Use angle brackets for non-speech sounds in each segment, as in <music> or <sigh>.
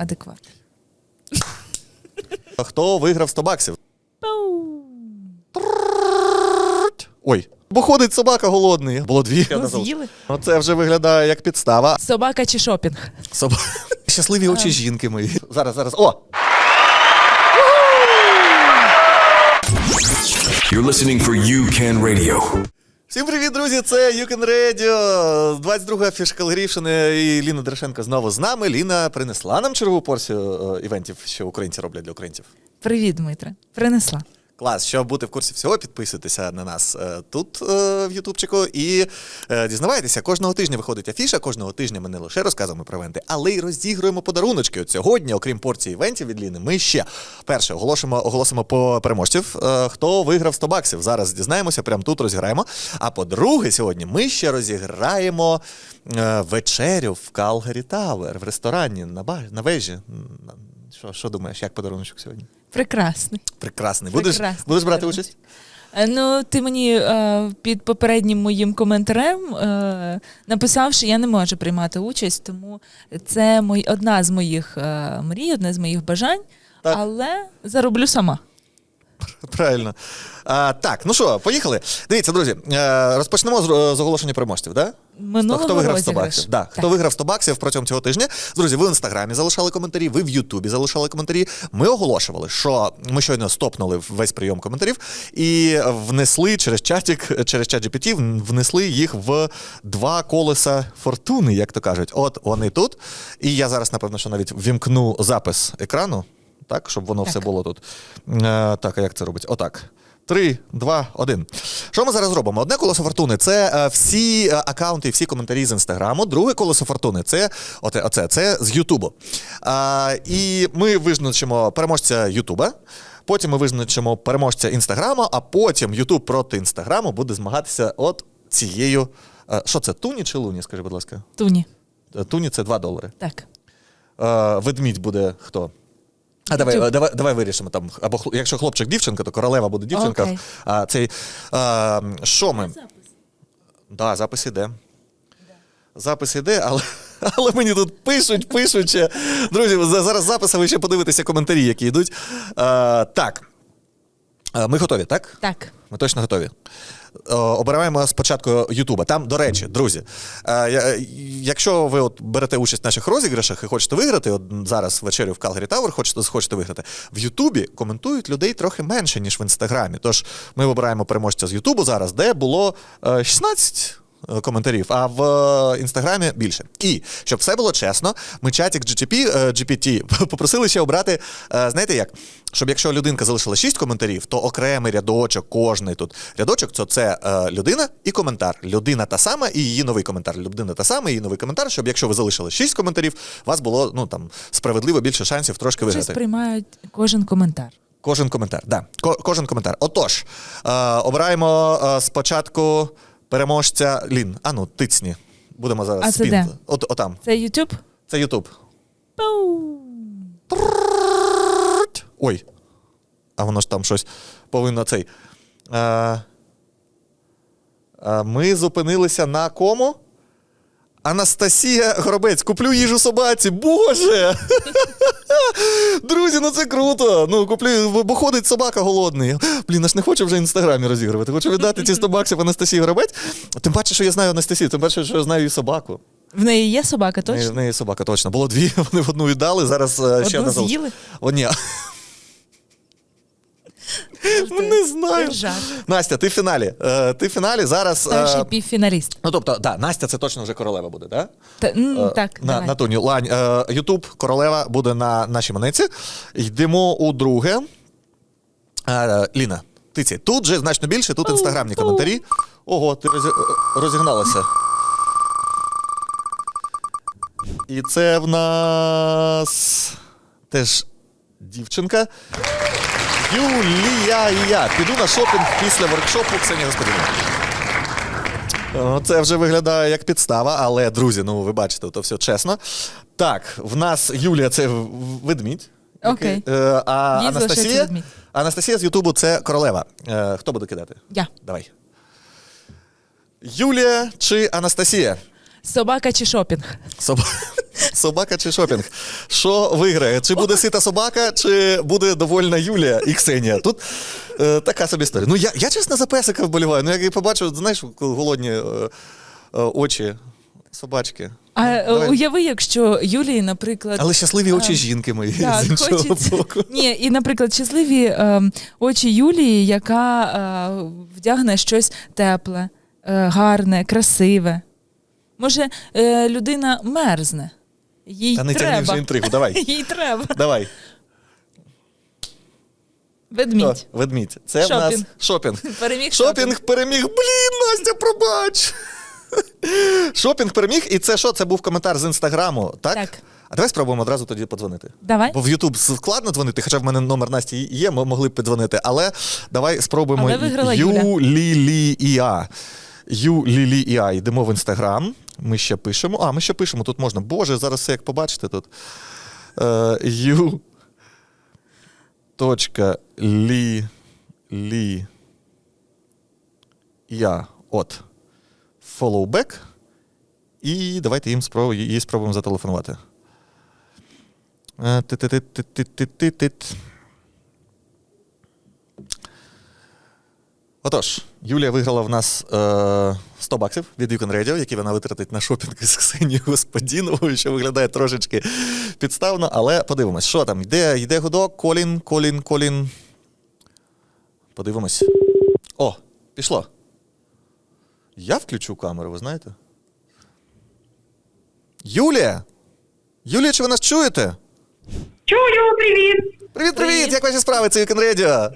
адекват. Хто виграв 100 баксів? Ой, бо ходить собака голодний. Було дві. Ну, з'їли. Ну, це вже виглядає як підстава. Собака чи шопінг? Соба... <laughs> Щасливі очі жінки мої. Зараз, зараз. О! You're listening for You Can Radio. Всім привіт, друзі! Це You Can Radio. 22 фішка Львівщини і Ліна Дершенко знову з нами. Ліна принесла нам чергову порцію е, івентів, що українці роблять для українців. Привіт, Дмитре. Принесла. Клас, щоб бути в курсі всього, підписуйтеся на нас е, тут е, в Ютубчику і е, дізнавайтеся, кожного тижня виходить афіша, кожного тижня ми не лише розказуємо про івенти, але й розігруємо подаруночки. От сьогодні, окрім порції івентів від Ліни, ми ще перше оголосимо, оголосимо по переможців, хто виграв 100 баксів. Зараз дізнаємося, прямо тут розіграємо. А по-друге, сьогодні ми ще розіграємо вечерю в Calgary Tower в ресторані на, на вежі. Що, що думаєш, як подаруночок сьогодні? Прекрасний. Прекрасний. Будеш, Прекрасний будеш брати участь? Е, Ну, ти мені е, під попереднім моїм коментарем е, написав, що я не можу приймати участь, тому це мой, одна з моїх е, мрій, одне з моїх бажань, Так. але зароблю сама. <laughs> Правильно. А, так, ну що, поїхали. Дивіться, друзі, е, розпочнемо з, з оголошення переможців, да? Минулого хто виграв 100 розіграшу. баксів? Да. Хто Так. виграв 100 баксів протягом цього тижня? Друзі, ви в інстаграмі залишали коментарі, ви в Ютубі залишали коментарі. Ми оголошували, що ми щойно стопнули весь прийом коментарів і внесли через чатик, через чат GPT, внесли їх в два колеса фортуни, як то кажуть. От вони тут. І я зараз, напевно, що навіть вімкну запис екрану, так, щоб воно Так. все було тут. Е, так, а як це робить? Отак. Три, два, один. Що ми зараз робимо? Одне колесо фортуни це е, всі е, акаунти, всі коментарі з інстаграму. Друге колесо фортуни це оте, оце, це з Ютубу. А, і ми визначимо переможця Ютуба. Потім ми визначимо переможця інстаграму, а потім Ютуб проти інстаграму буде змагатися от цією. е, Що це? Туні чи луні? Скажи, будь ласка. Туні. Туні це 2 долари. Так. Ведмідь буде хто? А давай, давай, давай вирішимо там. Або якщо хлопчик дівчинка, то королева буде дівчинка. Окей. А цей а, що ми? Да, запис іде. Запис іде, але, але мені тут пишуть, пишуть ще. Друзі, за- зараз записи ви ще подивитеся коментарі, які йдуть. А, так. А, Ми готові, так? Так. Ми точно готові. Е, Обираємо спочатку Ютуба. Там, до речі, друзі, е, якщо ви от берете участь в наших розіграшах і хочете виграти, от зараз вечерю в Calgary Tower хочете, хочете виграти, в Ютубі коментують людей трохи менше, ніж в Інстаграмі. Тож ми обираємо переможця з Ютубу зараз, де було е, 16 е, коментарів, а в е, інстаграмі більше. І щоб все було чесно, ми чатик GTP, е, GPT <laughs> попросили ще обрати, е, знаєте як? Щоб якщо людинка залишила 6 коментарів, то окремий рядочок, кожний тут рядочок, то це е, людина і коментар. Людина та сама і її новий коментар. Людина та сама і її новий коментар, щоб якщо ви залишили 6 коментарів, у вас було ну там справедливо більше шансів трошки Чи сприймають кожен коментар? Кожен коментар, да. Ко- кожен коментар. Отож, е, обираємо е, спочатку переможця Лін. А ну, тицні. Будемо зараз А це спін. де? От, отам. Це YouTube? Це Ютуб. Ой. А воно ж там щось повинно цей. Е, е, ми зупинилися на кому? Анастасія Горобець, куплю їжу собаці. Боже! <laughs> Друзі, ну це круто. Ну, куплю, бо ходить собака голодний. Блін, аж не хочу вже в інстаграмі розігрувати. Хочу віддати ці 100 баксів Анастасії Горобець. Тим паче, що я знаю Анастасію, тим паче, що я знаю її собаку. В неї є собака, точно? В неї собака точно. Було дві, <laughs> вони в одну віддали, зараз е, ще Одну одна залишилась. з'їли? О, ні. Ну, не знаю. Настя, ти в фіналі. Е, ти в фіналі зараз. е, Перший півфіналіст. Ну, тобто, да, Настя це точно вже королева буде, да? Та, м, Е, так, на, давай. на туні. Лань, е, Ютуб, королева буде на нашій монеці. Йдемо у друге. Е, Ліна, тиці. Тут же значно більше, тут інстаграмні коментарі. Ого, ти розі... розігналася. І це в нас теж дівчинка. Юлія і я. Піду на шопінг після воркшопу Ксенія Господина. О, Це вже виглядає як підстава, але, друзі, ну ви бачите, то все чесно. Так, в нас Юлія це ведмідь. Окей. Е, а Їй Анастасія. Анастасія з Ютубу це королева. Е, Хто буде кидати? Я. Давай. Юлія чи Анастасія? Собака чи шопінг? Соба... <laughs> Собака чи шопінг? Що виграє? Чи буде сита собака, чи буде довольна Юлія і Ксенія? Тут е, така собі історія. Ну, я, я чесно за песика вболіваю. Ну, як я побачив, знаєш, коли голодні е, е, очі собачки. А е, давай. уяви, якщо Юлії, наприклад, Але щасливі очі А, жінки мої Так, з іншого хочеться. боку. Ні, і, наприклад, щасливі е, очі Юлії, яка е, вдягне щось тепле, е, гарне, красиве. Може, е, людина мерзне. Їй Та не тягни вже інтригу, давай. <laughs> Їй треба. Давай. Ведмідь. О, ведмідь. Це в нас Шопінг. шопінг. <laughs> Переміг Шопінг переміг. Блін, Настя, пробач. <laughs> Шопінг переміг, і це що? Це був коментар з інстаграму, так? Так. А давай спробуємо одразу тоді подзвонити. Давай. Бо в Ютуб складно дзвонити, хоча в мене номер Насті є, ми могли б подзвонити. Але давай спробуємо. Юлілія. Юлілія. Йдемо в інстаграм. Ми ще пишемо. А, ми ще пишемо, тут можна. Боже, зараз все як побачите тут. Е, Ю. Точка лі. Лі. Я. От. Follow. І давайте їм спробу, їй спробуємо зателефонувати. Е. Отож, Юлія виграла в нас е, 100 баксів від Yukon Radio, які вона витратить на шопінг з Ксенією Господіновою, що виглядає трошечки підставно, але подивимось, що там. Йде, йде гудок, Колін, Колін, Колін. Подивимось. О, пішло. Я включу камеру, ви знаєте? Юлія! Юлія, чи ви нас чуєте? Чую, привіт! Привіт, привіт! Привіт. Як ваші справи? Це Weekend Radio.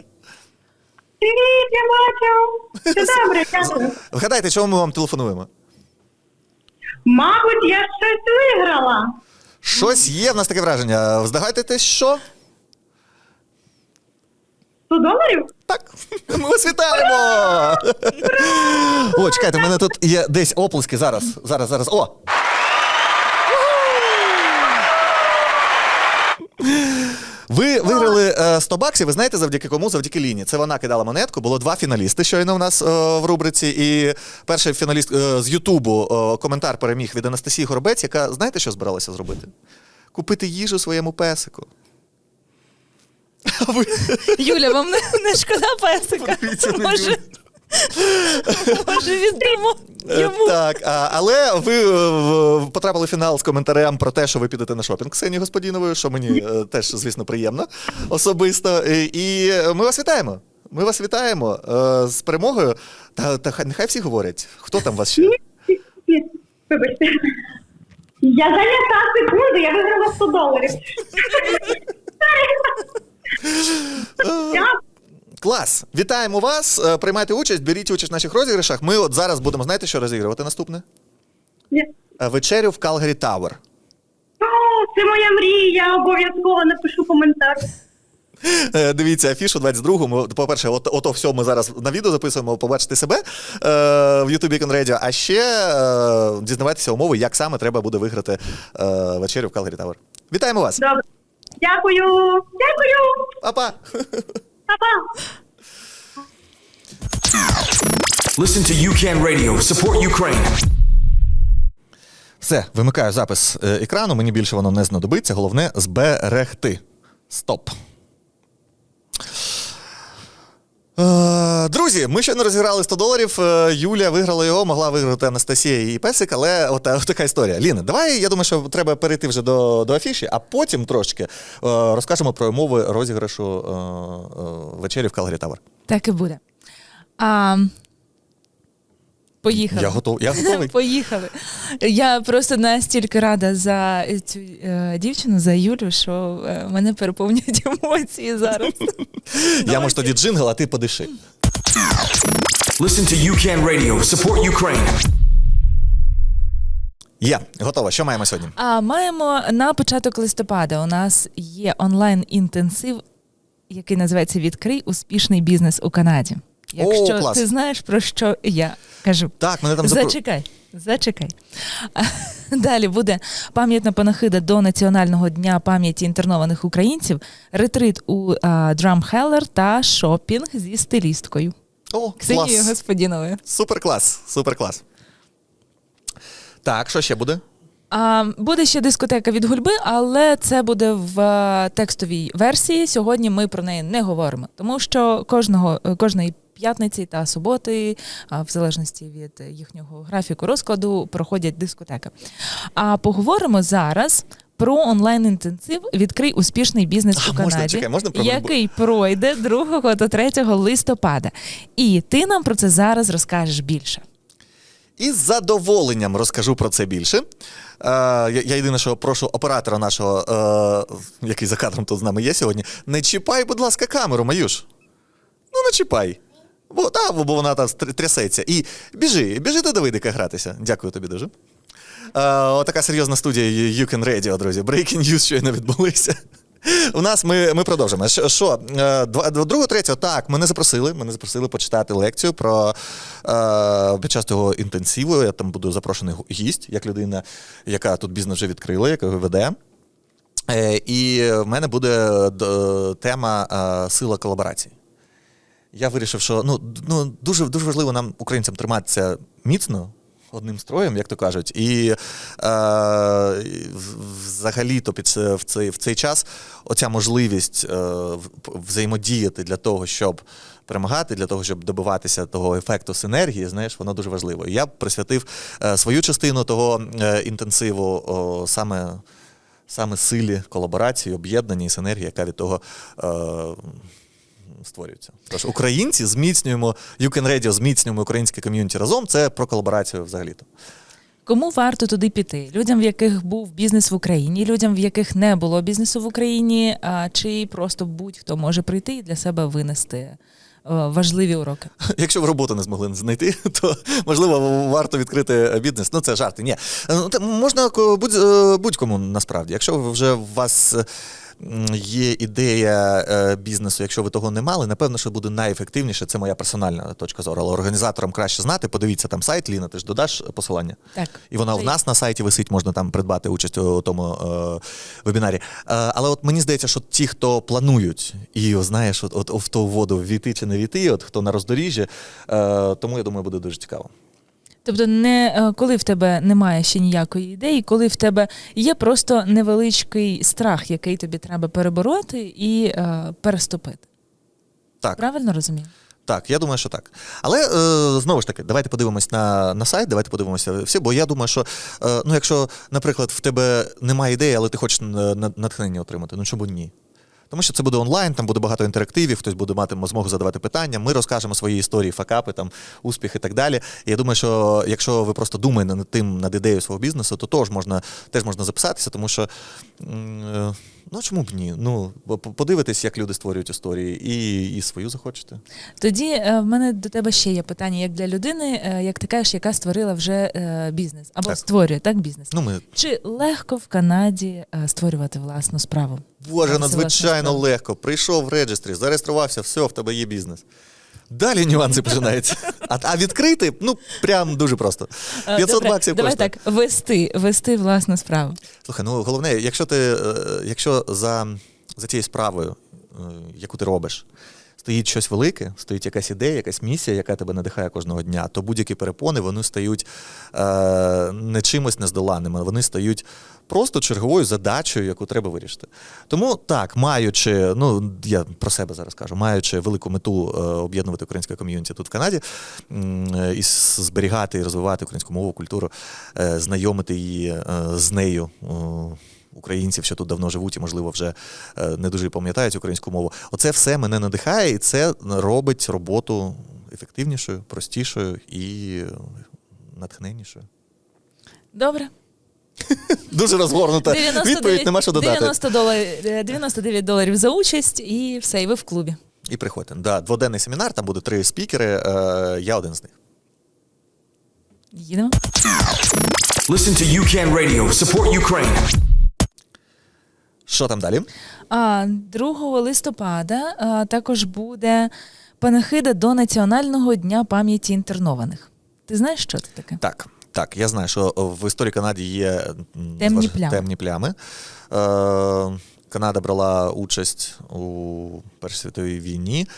Привіт, я бачив! Все добре, дякую. Вгадайте, чому ми вам телефонуємо? Мабуть, я щось виграла. Щось є в нас таке враження. Здогадайтесь, що? 100 доларів? Так, <laughs> ми вас вітаємо! О, чекайте, у мене тут є десь оплески зараз. Зараз, зараз. О! Ви виграли е, 100 баксів, ви знаєте, завдяки кому? Завдяки Ліні. Це вона кидала монетку. Було два фіналісти щойно у нас е, в рубриці. І перший фіналіст е, з Ютубу е, коментар переміг від Анастасії Горобець, яка знаєте, що збиралася зробити? Купити їжу своєму песику. А ви Юля, вам не, не шкода песика? Подивіться на Може, Юлю. Може віддамо Е, йому? Так, а, але ви е, в- потрапили в фінал з коментарем про те, що ви підете на шопінг Ксенії Господіновою, що мені е, теж, звісно, приємно особисто. І, і ми вас вітаємо. Ми вас вітаємо е, з перемогою. Та, та хай- нехай всі говорять, хто там вас ще. Вибачте. Я зайнята секунду, я виграла 100 доларів. Дякую. Клас! Вітаємо вас! Е, Приймайте участь, беріть участь в наших розіграшах. Ми от зараз будемо, знаєте, що розігрувати наступне? Ні. Е, Вечерю в Калгарі Тауер. О, це моя мрія, я обов'язково напишу коментар. Е, Дивіться, афішу 22-му. По-перше, от, ото все ми зараз на відео записуємо, побачити себе е, в YouTube Beacon Radio, а ще е, дізнавайтеся умови, як саме треба буде виграти е, вечерю в Calgary Tower. Вітаємо вас! Добре. Дякую. Дякую. Па-па! Па-па. Listen to UCAN Radio. Support Ukraine. Все, вимикаю запис е, екрану, мені більше воно не знадобиться. Головне зберегти. Стоп. Е, Друзі, ми ще не розіграли 100 доларів. Е, Юля виграла його, могла виграти Анастасія і Песик, але от, от така історія. Ліна, давай, я думаю, що треба перейти вже до, до афіші, а потім трошки розкажемо про умови розіграшу вечері в Калгарі Тавер. Так і буде. А, поїхали. Я готов, я готовий. <laughs> Поїхали. Я просто настільки рада за цю е, дівчину, за Юлю, що е, мене переповнюють <laughs> емоції зараз. <laughs> Я може тоді джингл, а ти подиши. Listen to UCAN Radio. Support Ukraine. Є, готово. Що маємо сьогодні? А маємо на початок листопада. У нас є онлайн-інтенсив, який називається Відкрий успішний бізнес у Канаді. Якщо клас. ти знаєш про що я кажу. Так, мене там запро... Зачекай, зачекай. <laughs> Далі буде пам'ятна панахида до Національного дня пам'яті інтернованих українців, ретрит у Драмхеллер та шопінг зі стилісткою. О, Ксенією клас. Господіновою. Супер клас, супер клас. Так, що ще буде? А, буде ще дискотека від гульби, але це буде в е, текстовій версії. Сьогодні ми про неї не говоримо, тому що кожного е, кожної п'ятниці та суботи, в залежності від їхнього графіку розкладу, проходять дискотеки. А поговоримо зараз. Про онлайн-інтенсив відкрий успішний бізнес А, у можна, чекай, можна який пройде 2 та 3 листопада. І ти нам про це зараз розкажеш більше. І з задоволенням розкажу про це більше. Е, я, я єдине, що прошу оператора нашого, е, який за кадром тут з нами є сьогодні, не чіпай, будь ласка, камеру, Маюш. Ну, не чіпай. Бо, та, бо вона там трясеться. І біжи, біжи до Давидика гратися. Дякую тобі дуже. Е, отака серйозна студія You Can Radio, друзі. Breaking news щойно відбулися. У нас ми, ми продовжимо. Що, е, другого, третього, так, мене запросили. Мене запросили почитати лекцію про е, під час цього інтенсиву. Я там буду запрошений гість, як людина, яка тут бізнес вже відкрила, яка веде. Е, і в мене буде д- тема е, сила колаборації. Я вирішив, що ну, ну, дуже, дуже важливо нам, українцям, триматися міцно, одним строєм, як то кажуть. І е, взагалі-то під в цей, в цей час оця можливість е, взаємодіяти для того, щоб перемагати, для того, щоб добиватися того ефекту синергії, знаєш, воно дуже важливо. І я присвятив е, свою частину того е, інтенсиву о, саме. Саме силі колаборації, об'єднання і синергії, яка від того е, створюється. Тож українці зміцнюємо, You Can Radio зміцнюємо українське ком'юніті разом. Це про колаборацію взагалі-то. Кому варто туди піти? Людям, в яких був бізнес в Україні, людям, в яких не було бізнесу в Україні, а чи просто будь-хто може прийти і для себе винести е, важливі уроки. <laughs> Якщо ви роботу не змогли знайти, <laughs> то можливо варто відкрити бізнес. Ну це жарти. Ні. Ну, можна будь, е, будь-кому насправді. Якщо вже у вас. Е, Є ідея е, бізнесу, якщо ви того не мали, напевно, що буде найефективніше. Це моя персональна точка зору. Але організаторам краще знати. Подивіться там сайт, Ліна, ти ж додаш посилання. Так. І вона в нас на сайті висить, можна там придбати участь у тому е, вебінарі. Е, але от мені здається, що ті, хто планують і знаєш, от, от, в ту воду війти чи не війти, от хто на роздоріжжі, е, тому я думаю, буде дуже цікаво. Тобто, не е, коли в тебе немає ще ніякої ідеї, коли в тебе є просто невеличкий страх, який тобі треба перебороти і е, переступити. Так. Правильно розумію? Так, я думаю, що так. Але е, знову ж таки, давайте подивимось на, на сайт, давайте подивимося всі, бо я думаю, що е, ну, якщо, наприклад, в тебе немає ідеї, але ти хочеш е, на- натхнення отримати, ну чому ні? Тому що це буде онлайн, там буде багато інтерактивів, хтось буде мати змогу задавати питання. Ми розкажемо свої історії, факапи, там, успіхи і так далі. І я думаю, що якщо ви просто думаєте над тим, над ідеєю свого бізнесу, то теж можна, теж можна записатися, тому що е, ну чому б ні? Ну, подивитись, як люди створюють історії, і, і свою захочете. Тоді е, в мене до тебе ще є питання, як для людини, е, як ти кажеш, яка створила вже е, бізнес або Так. створює так бізнес. Ну, ми Чи легко в Канаді створювати власну справу? Боже, надзвичайно легко. Прийшов в реєстрі, зареєструвався, все, в тебе є бізнес. Далі нюанси починаються. А, а відкрити, ну, прям дуже просто. Е, 500 добре, баксів Давай коштує. так, вести, вести власну справу. Слухай, ну головне, якщо ти, е, якщо за, за тією справою, е, яку ти робиш, стоїть щось велике, стоїть якась ідея, якась місія, яка тебе надихає кожного дня, то будь-які перепони вони стають е, не чимось нездоланними, вони стають просто черговою задачею, яку треба вирішити. Тому так, маючи, ну я про себе зараз кажу, маючи велику мету е, об'єднувати українське ком'юніті тут в Канаді е, і зберігати і розвивати українську мову, культуру, е, знайомити її е, з нею. о, Українців, що тут давно живуть і, можливо, вже е, не дуже пам'ятають українську мову. Оце все мене надихає, і це робить роботу ефективнішою, простішою і натхненнішою. Добре. <laughs> Дуже розгорнута. Відповідь нема що додати. 90 доларів, е, 99 доларів за участь і все, і ви в клубі. І приходьте. Да, дводенний семінар, там буде три спікери, е, я один з них. Їдемо. Listen to UCAN Radio. Support Ukraine. Що там далі? А 2 листопада також буде панахида до Національного дня пам'яті інтернованих. Ти знаєш, що це таке? Так, так, я знаю, що в історії Канади є Темні плями. темні плями. Е, Канада брала участь у Першій світовій війні,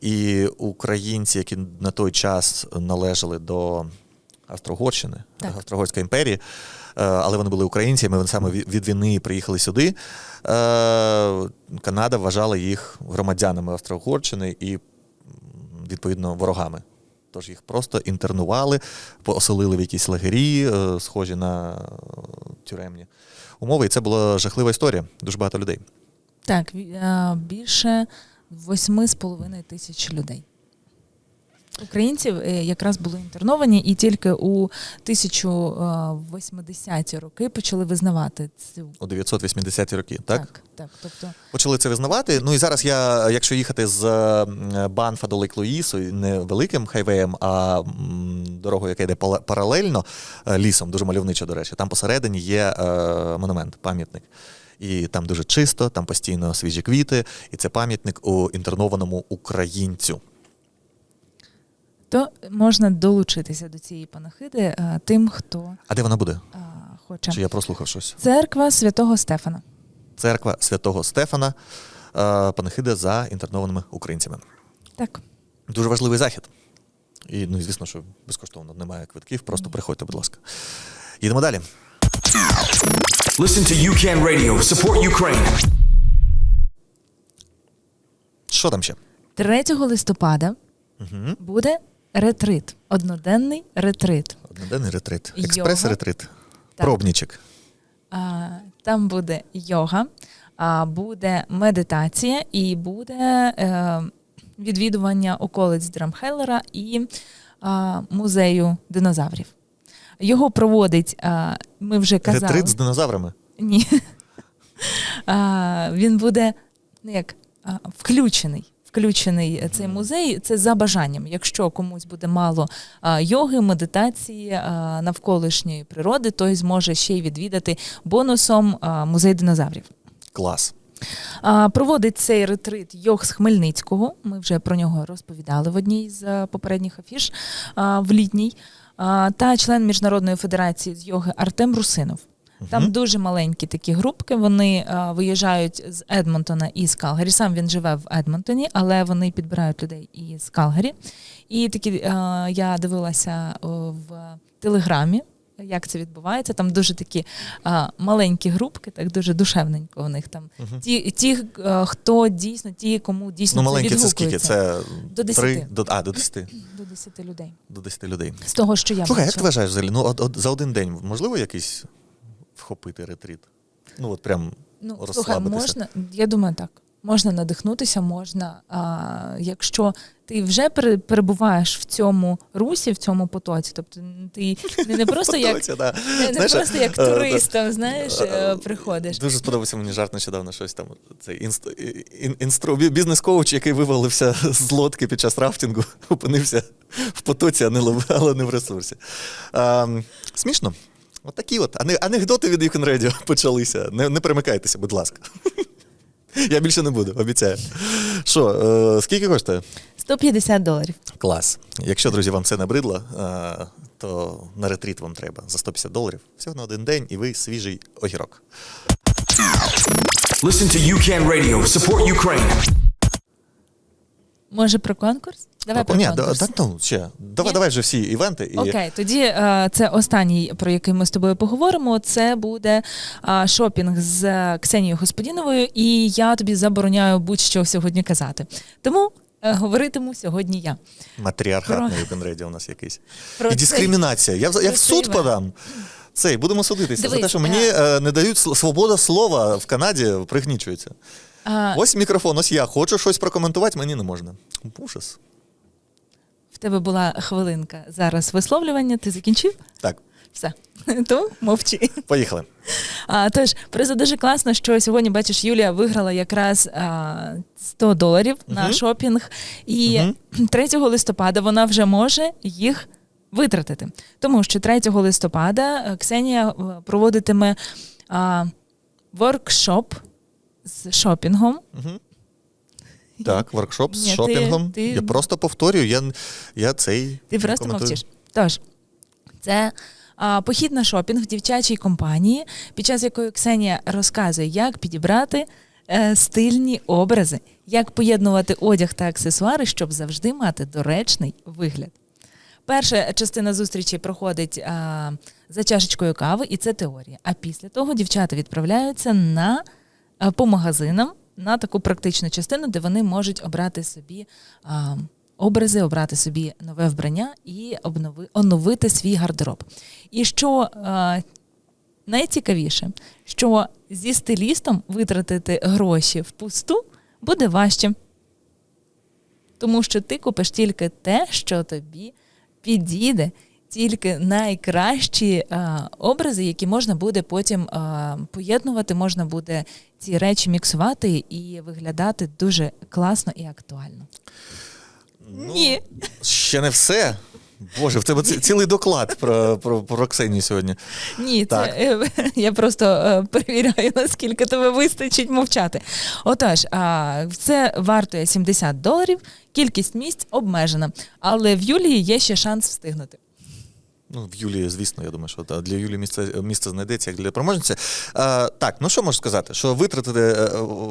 і українці, які на той час належали до Австро-Угорщини, Так. Австро-Угорської імперії, але вони були українцями, вони саме від війни приїхали сюди. Е, Канада вважала їх громадянами Австро-Угорщини і, відповідно, ворогами. Тож їх просто інтернували, поселили в якісь лагері, е, схожі на е, тюремні умови. І це була жахлива історія. Дуже багато людей. Так, е, більше 8,5 тисяч людей. Українців е, якраз були інтерновані, і тільки у 1080-ті роки почали визнавати цю. У 980-ті роки, так? так, так. Тобто, Почали це визнавати. Ну і зараз я, якщо їхати з е, Банфа до Лейк Луїсу, не великим хайвеєм, а дорогою, яка йде паралельно е, лісом, дуже мальовничо, до речі, там посередині є е, монумент, пам'ятник. І там дуже чисто, там постійно свіжі квіти, і це пам'ятник у інтернованому українцю. То можна долучитися до цієї панахиди е, тим, хто А де вона буде? е, хоче. Чи я прослухав щось? Церква святого Стефана. Церква святого Стефана, е, панахида за інтернованими українцями. Так. Дуже важливий захід. І, ну, звісно, що безкоштовно немає квитків, просто приходьте, будь ласка. Їдемо далі. Listen to UCAN Radio. Support Ukraine. Що там ще? 3 листопада Угу. буде ретрит, одноденний ретрит. Одноденний ретрит. Експрес-ретрит. Пробнічик. А, там буде йога, а, буде медитація і буде е, відвідування околиць Драмхеллера і а, музею динозаврів. Його проводить, а, ми вже казали. Ретрит з динозаврами. Ні. <laughs> А, він буде ну, як, а, включений. Включений цей музей це за бажанням. Якщо комусь буде мало йоги, медитації, навколишньої природи, той зможе ще й відвідати бонусом музей динозаврів. Клас. Проводить цей ретрит Йог з Хмельницького. Ми вже про нього розповідали в одній з е, попередніх афіш в літній. Та член Міжнародної федерації з йоги Артем Русинов. Там дуже маленькі такі групки. Вони а, виїжджають з Едмонтона і з Калгарі. Сам він живе в Едмонтоні, але вони підбирають людей і з Калгарі. І такі а, я дивилася в телеграмі. Як це відбувається? Там дуже такі а, маленькі групки, так дуже душевненько у них там. Ті, ті е, хто дійсно, ті, кому дійсно Ну, маленькі це скільки? Це До три, десяти. до, а, до 10. <clears throat> до 10 людей. До 10 людей. З того, що я Слухай, як ти вважаєш взагалі? Ну, от, от за один день можливо якийсь вхопити ретрит? Ну, от прям Ну, слухай, можна, я думаю, так. Можна надихнутися, можна, а, якщо ти вже пере- перебуваєш в цьому русі, в цьому потоці, тобто ти не, не просто як не, просто як е, турист, там, знаєш, е, е, приходиш. Дуже сподобався мені жарт нещодавно щось там. Цей інстру бізнес-коуч, який вивалився з лодки під час рафтингу, <laughs> опинився в потоці, а не, лов- але не в ресурсі. Смішно. От такі от анекдоти від Can <laughs> Radio почалися. Не, не перемикайтеся, будь ласка. <laughs> Я більше не буду, обіцяю. Що, е, скільки коштує? 150 доларів. Клас. Якщо, друзі, вам це набридло, е, то на ретріт вам треба за 150 доларів. Всього на один день, і ви свіжий огірок. Listen to UCAN Radio. Support Ukraine. Може про конкурс? Давай про Ні, да, да, ну, ще. Давай, Ні? давай вже всі івенти. І... Окей, тоді е, це останній, про який ми з тобою поговоримо. Це буде е, шопінг з е, Ксенією Господіновою, і я тобі забороняю будь-що сьогодні казати. Тому е, говоритиму сьогодні я. Матріархат на Radio у нас якийсь. Про і цей- дискримінація. Я, в- я в цей суд івент. подам. Цей, будемо судитися. за Дивись, те, що мені е, е, не дають сл- свобода слова в Канаді пригнічується. А, Ось мікрофон, ось я. Хочу щось прокоментувати, мені не можна. Ужас. Тебе була хвилинка зараз висловлювання. Ти закінчив? Так, Все. <laughs> То мовчи. поїхали. А, тож, просто дуже класно, що сьогодні, бачиш, Юлія виграла якраз а, 100 доларів на шопінг, і Мгм. <clears throat> 3 листопада вона вже може їх витратити. Тому що 3 листопада е, Ксенія е, проводитиме а, воркшоп з шопінгом. Угу. Так, воркшоп з Ні, ти- шопінгом. ти- Я просто повторюю, я, я цей. Ти просто коментую. мовчиш. Тож, це а, похід на шопінг в дівчачій компанії, під час якої Ксенія розказує, як підібрати е, стильні образи, як поєднувати одяг та аксесуари, щоб завжди мати доречний вигляд. Перша частина зустрічі проходить а, за чашечкою кави, і це теорія. А після того дівчата відправляються на, а, по магазинам на таку практичну частину, де вони можуть обрати собі а, образи, обрати собі нове вбрання і обнови, оновити свій гардероб. І що а, найцікавіше, що зі стилістом витратити гроші впусту буде важче. Тому що ти купиш тільки те, що тобі підійде, тільки найкращі а, образи, які можна буде потім а, поєднувати, можна буде ці речі міксувати і виглядати дуже класно і актуально. Ні. Ще не все. Боже, в тебе ці- цілий доклад про, про, про Ксенію сьогодні. Ні, Так. це е, <laughs> я просто е, перевіряю, наскільки тебе вистачить мовчати. Отож, а, це вартує 70 доларів, кількість місць обмежена, але в Юлії є ще шанс встигнути. Ну, в Юлії, звісно, я думаю, що та, для Юлії місце, місце знайдеться як для проможниці. Е, так, ну що можу сказати? Що витратити е,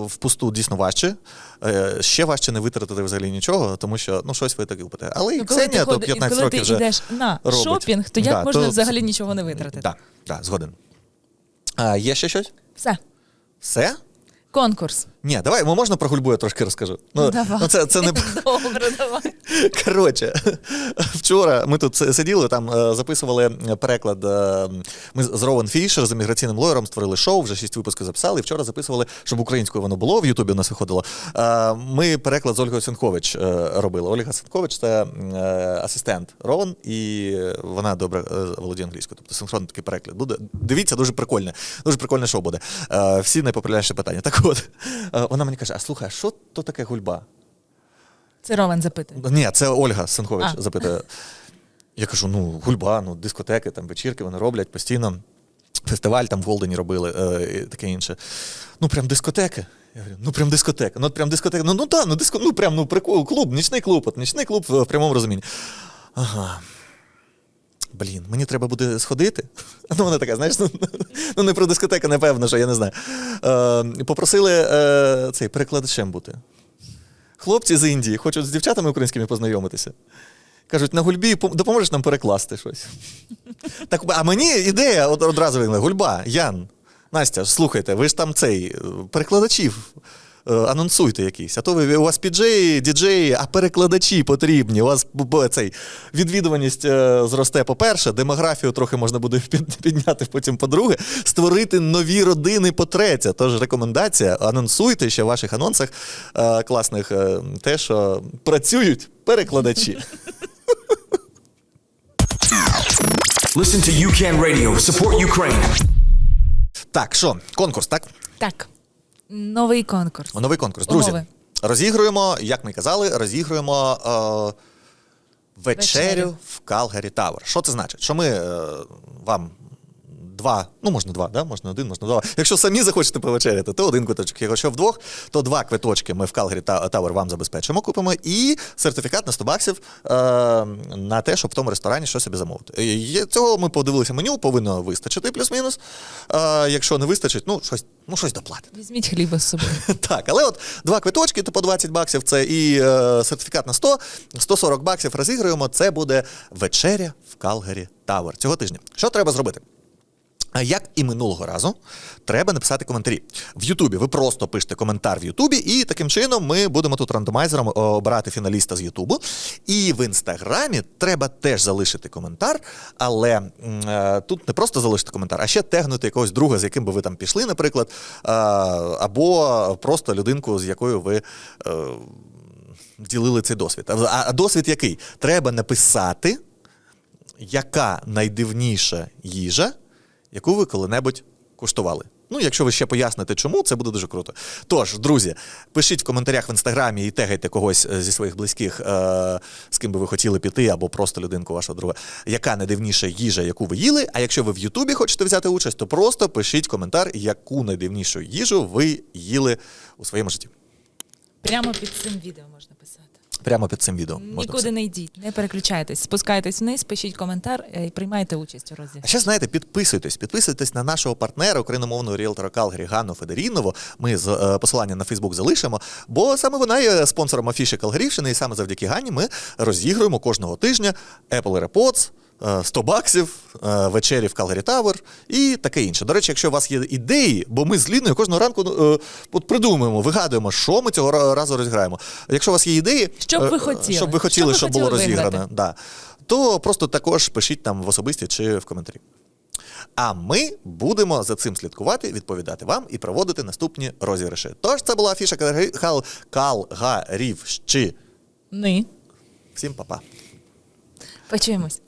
впусту дійсно важче. Е, ще важче не витратити взагалі нічого, тому що ну, щось ви таки купите. Але і Ну, коли Ксенія, ти, то ходи- 15 коли ти йдеш на робить. шопінг, то як Да, можна то- взагалі нічого не витратити? Так, так, згоден. А, є ще щось? Все, Все? конкурс. Ні, давай, ну, можна про гульбу я трошки розкажу. Ну, давай. ну це, це не <laughs> Добре, давай. <laughs> Коротше, вчора ми тут сиділи, там е, записували переклад. е, Ми з Ровен Фішер з імміграційним лоєром створили шоу, вже шість випусків записали. І вчора записували, щоб українською воно було в Ютубі у нас виходило. Е, Ми переклад з Ольгою Сенкович робили. Ольга Сенкович це асистент Ровен, і вона добре володіє англійською. Тобто синхронний такий переклад буде. Дивіться, дуже прикольне. Дуже прикольне шоу буде. Всі найпопулярніші питання. Так от, вона мені каже: а слухай, а що то таке гульба? Це Ровен запитує. Ні, це Ольга Сенкович А. запитує. Я кажу: ну, гульба, ну, дискотеки, там, вечірки вони роблять постійно. Фестиваль там в Голдені робили е, і таке інше. Ну, прям дискотеки. Я говорю, ну прям дискотека. Ну, от прям дискотека. Ну, ну так, ну диско, ну прям ну прикол, клуб, нічний клуб, от нічний клуб в, в прямому розумінні. Ага. Блін, мені треба буде сходити. <laughs> Ну, вона така, знаєш, ну, ну не про дискотеку, напевно, що я не знаю. Е, попросили е, цей перекладачем бути. Хлопці з Індії хочуть з дівчатами українськими познайомитися. Кажуть, на гульбі допоможеш нам перекласти щось. <laughs> Так, а мені ідея одразу виникла. Гульба, Ян, Настя, слухайте, ви ж там цей е, перекладачів. Е, Анонсуйте якісь, а то ви у вас піджеї, діджеї, а перекладачі потрібні. У вас цей відвідуваність е, зросте, по-перше, демографію трохи можна буде підняти, потім по-друге, створити нові родини по-третє. Тож рекомендація: анонсуйте ще в ваших анонсах е, класних те, що працюють перекладачі. Listen to UCAN Radio. Support Ukraine. Так, що, конкурс, так? Так. Новий конкурс. Новий конкурс. Друзі, Умови. розігруємо, як ми казали, розігруємо е, вечерю, Вечерю. в Калгарі Тавер. Що це значить? Що ми е, вам два, ну можна два, да? можна один, можна два. Якщо самі захочете повечеряти, то один квиточок. Якщо вдвох, то два квиточки ми в Калгарі Та- Тавер вам забезпечимо, купимо, і сертифікат на 100 баксів е, на те, щоб в тому ресторані щось собі замовити. Е, є- Цього ми подивилися меню, повинно вистачити плюс-мінус. Е, якщо не вистачить, ну щось, ну щось доплатити. Візьміть хліба з собою. <laughs> Так, але от два квиточки, то по 20 баксів, це і е, сертифікат на 100, 140 баксів розіграємо. Це буде вечеря в Калгарі Тавер цього тижня. Що треба зробити? Як і минулого разу, треба написати коментарі. В Ютубі ви просто пишете коментар в Ютубі, і таким чином ми будемо тут рандомайзером обирати фіналіста з Ютубу. І в інстаграмі треба теж залишити коментар, але е, тут не просто залишити коментар, а ще тегнути якогось друга, з яким би ви там пішли, наприклад, е, або просто людинку, з якою ви. е, Ділили цей досвід. А, а досвід який? Треба написати, яка найдивніша їжа, яку ви коли-небудь куштували. Ну, якщо ви ще поясните, чому, це буде дуже круто. Тож, друзі, пишіть в коментарях в інстаграмі і тегайте когось е, зі своїх близьких, е- з ким би ви хотіли піти, або просто людинку вашого друга, яка найдивніша їжа, яку ви їли. А якщо ви в Ютубі хочете взяти участь, то просто пишіть коментар, яку найдивнішу їжу ви їли у своєму житті. Прямо під цим відео можна писати. Прямо під цим відео. можна Нікуди не йдіть, не переключайтесь, спускайтесь вниз, пишіть коментар е, і приймайте участь у розіграші. А ще знаєте, підписуйтесь, підписуйтесь на нашого партнера, україномовного ріелтора Калгарі Ганну Федерінову. Ми з е, посилання на Фейсбук залишимо, бо саме вона є спонсором афіші Калгарівщини, і саме завдяки Гані ми розігруємо кожного тижня Apple AirPods, 100 баксів, е, вечері в Калгарі Тавер і таке інше. До речі, якщо у вас є ідеї, бо ми з Ліною кожного ранку е, от придумуємо, вигадуємо, що ми цього разу розіграємо. Якщо у вас є ідеї, Що б ви е, хотіли? щоб ви хотіли, щоб було хотіли розіграно, виграти? да, то просто також пишіть там в особисті чи в коментарі. А ми будемо за цим слідкувати, відповідати вам і проводити наступні розіграші. Тож це була афіша Кал- Калгарівщини. Всім па-па. Почуємось.